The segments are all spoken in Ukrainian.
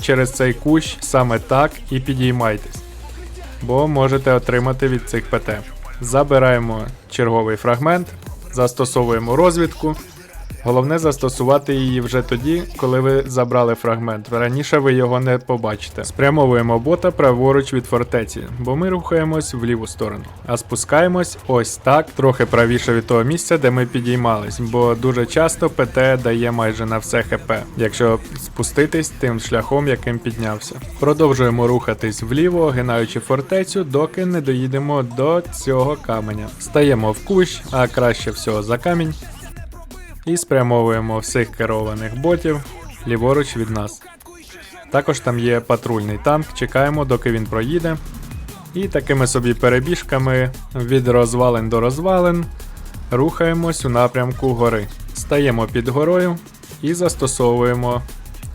через цей кущ саме так і підіймайтесь, бо можете отримати від цих ПТ. Забираємо черговий фрагмент, застосовуємо розвідку. Головне застосувати її вже тоді, коли ви забрали фрагмент. Раніше ви його не побачите. Спрямовуємо бота праворуч від фортеці, бо ми рухаємось в ліву сторону. А спускаємось ось так, трохи правіше від того місця, де ми підіймались, бо дуже часто ПТ дає майже на все ХП, якщо спуститись тим шляхом, яким піднявся. Продовжуємо рухатись вліво, гинаючи фортецю, доки не доїдемо до цього каменя. Стаємо в кущ, а краще всього за камінь і спрямовуємо всіх керованих ботів ліворуч від нас. Також там є патрульний танк, чекаємо, доки він проїде. І такими собі перебіжками від розвалин до розвалин рухаємось у напрямку гори. Стаємо під горою і застосовуємо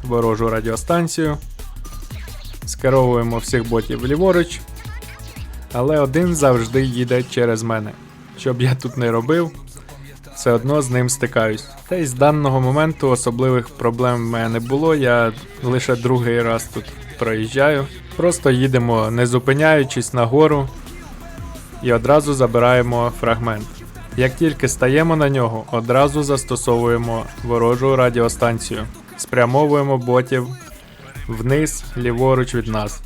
ворожу радіостанцію. Скеровуємо всіх ботів ліворуч, але один завжди їде через мене. Щоб я тут не робив, все одно з ним стикаюсь. Та й з даного моменту особливих проблем в мене не було. Я лише другий раз тут проїжджаю. Просто їдемо, не зупиняючись нагору, і одразу забираємо фрагмент. Як тільки стаємо на нього, одразу застосовуємо ворожу радіостанцію, спрямовуємо ботів вниз, ліворуч від нас.